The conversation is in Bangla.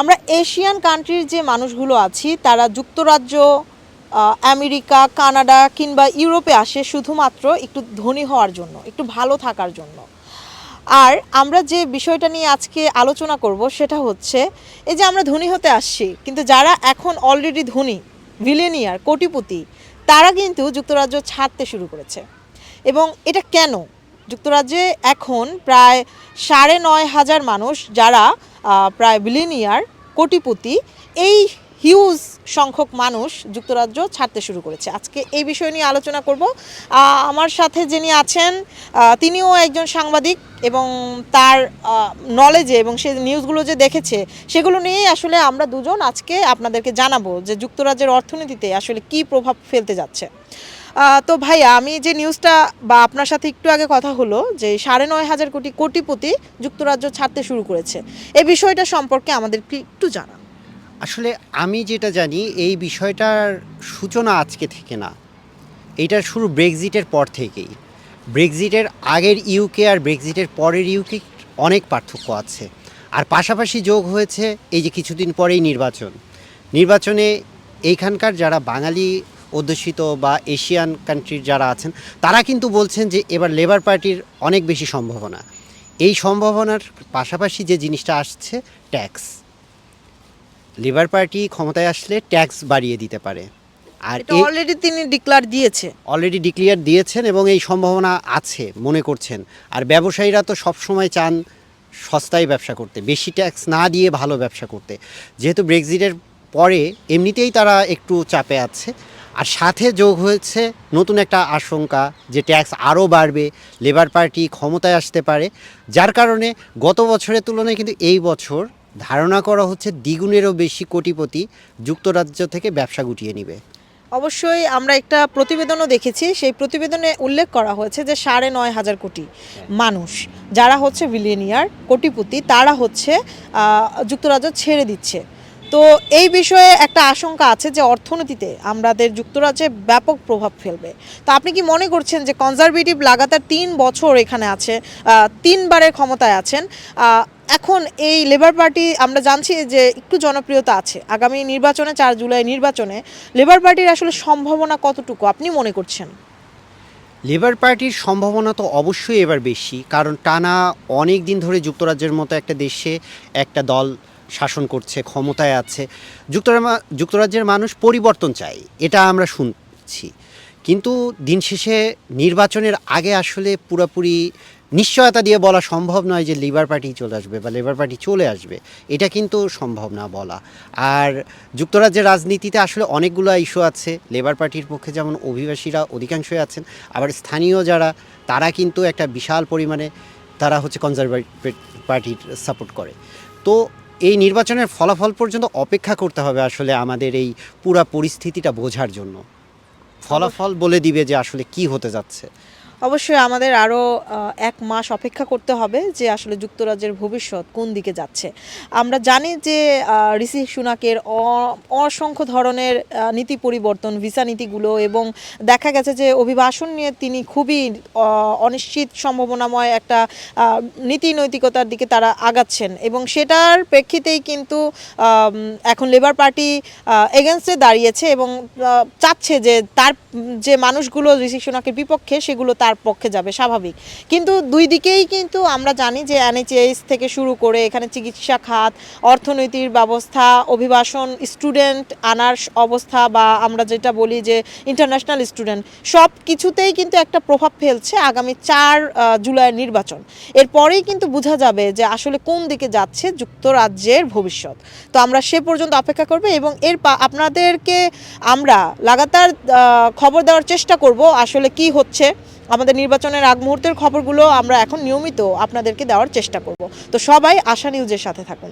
আমরা এশিয়ান কান্ট্রির যে মানুষগুলো আছি, তারা যুক্তরাজ্য আমেরিকা, কানাডা কিংবা ইউরোপে আসে শুধুমাত্র একটু ধনী হওয়ার জন্য, একটু ভালো থাকার জন্য। আর আমরা যে বিষয়টা নিয়ে আজকে আলোচনা করব সেটা হচ্ছে, এই যে আমরা ধনী হতে আসছি, কিন্তু যারা এখন অলরেডি ধনী ভিলেনিয়ার কোটিপতি, তারা কিন্তু যুক্তরাজ্য ছাড়তে শুরু করেছে। এবং এটা কেন? যুক্তরাজ্যে এখন প্রায় সাড়ে নয় হাজার মানুষ যারা প্রায় বিলিনিয়ার কোটিপতি, এই হিউজ সংখ্যক মানুষ যুক্তরাজ্য ছাড়তে শুরু করেছে। আজকে এই বিষয় নিয়ে আলোচনা করব। আমার সাথে যিনি আছেন তিনিও একজন সাংবাদিক এবং তার নলেজে এবং সে নিউজগুলো যে দেখেছে, সেগুলো নিয়েই আসলে আমরা দুজন আজকে আপনাদেরকে জানাব যে যুক্তরাজ্যের অর্থনীতিতে আসলে কি প্রভাব ফেলতে যাচ্ছে। তো ভাইয়া আমি যে নিউজটা বা আপনার সাথে একটু আগে কথা হলো যে সাড়ে নয় হাজার কোটি কোটিপতি যুক্তরাজ্য ছাড়তে শুরু করেছে, এই বিষয়টা সম্পর্কে আমাদের একটু জানা আসলে আমি যেটা জানি, এই বিষয়টার সূচনা আজকে থেকে না। এইটার শুরু ব্রেক্সিটের পর থেকেই। ব্রেক্সিটের আগের ইউকে আর ব্রেক্সিটের পরের ইউকে অনেক পার্থক্য আছে। আর পাশাপাশি যোগ হয়েছে এই যে কিছুদিন পরেই নির্বাচন। নির্বাচনে এইখানকার যারা বাঙালি অধ্যুষিত বা এশিয়ান কান্ট্রির যারা আছেন তারা কিন্তু বলছেন যে এবার লেবার পার্টির অনেক বেশি সম্ভাবনা। এই সম্ভাবনার পাশাপাশি যে জিনিসটা আসছে ট্যাক্স লেবার পার্টি ক্ষমতায় আসলে ট্যাক্স বাড়িয়ে দিতে পারে। আর অলরেডি তিনি ডিক্লার দিয়েছে। অলরেডি ডিক্লিয়ার দিয়েছেন এবং এই সম্ভাবনা আছে মনে করছেন। আর ব্যবসায়ীরা তো সবসময় চান সস্তায় ব্যবসা করতে বেশি ট্যাক্স না দিয়ে ভালো ব্যবসা করতে। যেহেতু ব্রেক্সিটের পরে এমনিতেই তারা একটু চাপে আছে আর সাথে যোগ হয়েছে নতুন একটা আশঙ্কা যে ট্যাক্স আরও বাড়বে, লেবার পার্টি ক্ষমতায় আসতে পারে। যার কারণে গত বছরের তুলনায় কিন্তু এই বছর ধারণা করা হচ্ছে দ্বিগুণেরও বেশি কোটিপতি যুক্তরাজ্য থেকে ব্যবসা গুটিয়ে নিবে। অবশ্যই আমরা একটা প্রতিবেদনও দেখেছি, সেই প্রতিবেদনে উল্লেখ করা হয়েছে যে সাড়ে নয় হাজার কোটি মানুষ যারা হচ্ছে বিলিয়নিয়ার কোটিপতি, তারা হচ্ছে যুক্তরাজ্য ছেড়ে দিচ্ছে। তো এই বিষয়ে একটা আশঙ্কা আছে যে অর্থনীতিতে আমাদের যুক্তরাজ্যে ব্যাপক প্রভাব ফেলবে। তো আপনি কি মনে করছেন যে কনজারভেটিভ লাগাতার তিন বছর এখানে আছে তিনবারের ক্ষমতায় আছেন এখন এই লেবার পার্টি আমরা জানছি যে একটু জনপ্রিয়তা আছে। আগামী নির্বাচনে, চার জুলাই নির্বাচনে লেবার পার্টির আসলে সম্ভাবনা কতটুকু? আপনি মনে করছেন? লেবার পার্টির সম্ভাবনা তো অবশ্যই এবার বেশি, কারণ টানা অনেক দিন ধরে যুক্তরাজ্যের মতো একটা দেশে একটা দল শাসন করছে, ক্ষমতায় আছে। যুক্তরা- যুক্তরাজ্যের মানুষ পরিবর্তন চায়, এটা আমরা শুনছি। কিন্তু দিন শেষে নির্বাচনের আগে আসলে পুরোপুরি নিশ্চয়তা দিয়ে বলা সম্ভব নয় যে লিবার পার্টি চলে আসবে বা লেবার পার্টি চলে আসবে। এটা কিন্তু সম্ভব না বলা। আর যুক্তরাজ্যের রাজনীতিতে আসলে অনেকগুলো ইস্যু আছে। লেবার পার্টির পক্ষে যেমন অভিবাসীরা অধিকাংশই আছেন, আবার স্থানীয় যারা, তারা কিন্তু একটা বিশাল পরিমাণে তারা হচ্ছে কনজারভেটিভ পার্টির সাপোর্ট করে। তো এই নির্বাচনের ফলাফল পর্যন্ত অপেক্ষা করতে হবে আসলে আমাদের এই পুরা পরিস্থিতিটা বোঝার জন্য। ফলাফল বলে দিবে যে আসলে কি হতে যাচ্ছে। অবশ্যই আমাদের আরও এক মাস অপেক্ষা করতে হবে যে আসলে যুক্তরাজ্যের ভবিষ্যৎ কোন দিকে যাচ্ছে। আমরা জানি যে ঋষি সুনাকের অসংখ্য ধরনের নীতি পরিবর্তন, ভিসা নীতিগুলো এবং দেখা গেছে যে অভিবাসন নিয়ে তিনি খুবই অনিশ্চিত সম্ভাবনাময় একটা নীতি নৈতিকতার দিকে তারা আগাচ্ছেন এবং সেটার প্রেক্ষিতেই কিন্তু এখন লেবার পার্টি এগেনস্টে দাঁড়িয়েছে এবং চাচ্ছে যে তার, যে মানুষগুলো ঋষি সোনাকের বিপক্ষে সেগুলো তার পক্ষে যাবে, স্বাভাবিক। কিন্তু দুই দিকেই কিন্তু আমরা জানি যে এনএইচএস থেকে শুরু করে এখানে চিকিৎসা খাত, অর্থনীতির ব্যবস্থা, অভিবাসন স্টুডেন্ট আনার অবস্থা বা আমরা যেটা বলি যে ইন্টারন্যাশনাল স্টুডেন্ট সব কিছুতেই কিন্তু একটা প্রভাব ফেলছে আগামী চার জুলাইয়ের নির্বাচন। এরপরেই কিন্তু বোঝা যাবে যে আসলে কোন দিকে যাচ্ছে যুক্তরাজ্যের ভবিষ্যৎ। তো আমরা সে পর্যন্ত অপেক্ষা করব এবং এর আপনাদেরকে আমরা লাগাতার খবর দেওয়ার চেষ্টা করব আসলে কি হচ্ছে। আমাদের নির্বাচনের আগ মুহূর্তের খবরগুলো আমরা এখন নিয়মিত আপনাদেরকে দেওয়ার চেষ্টা করব। তো সবাই আশা নিউজের সাথে থাকুন।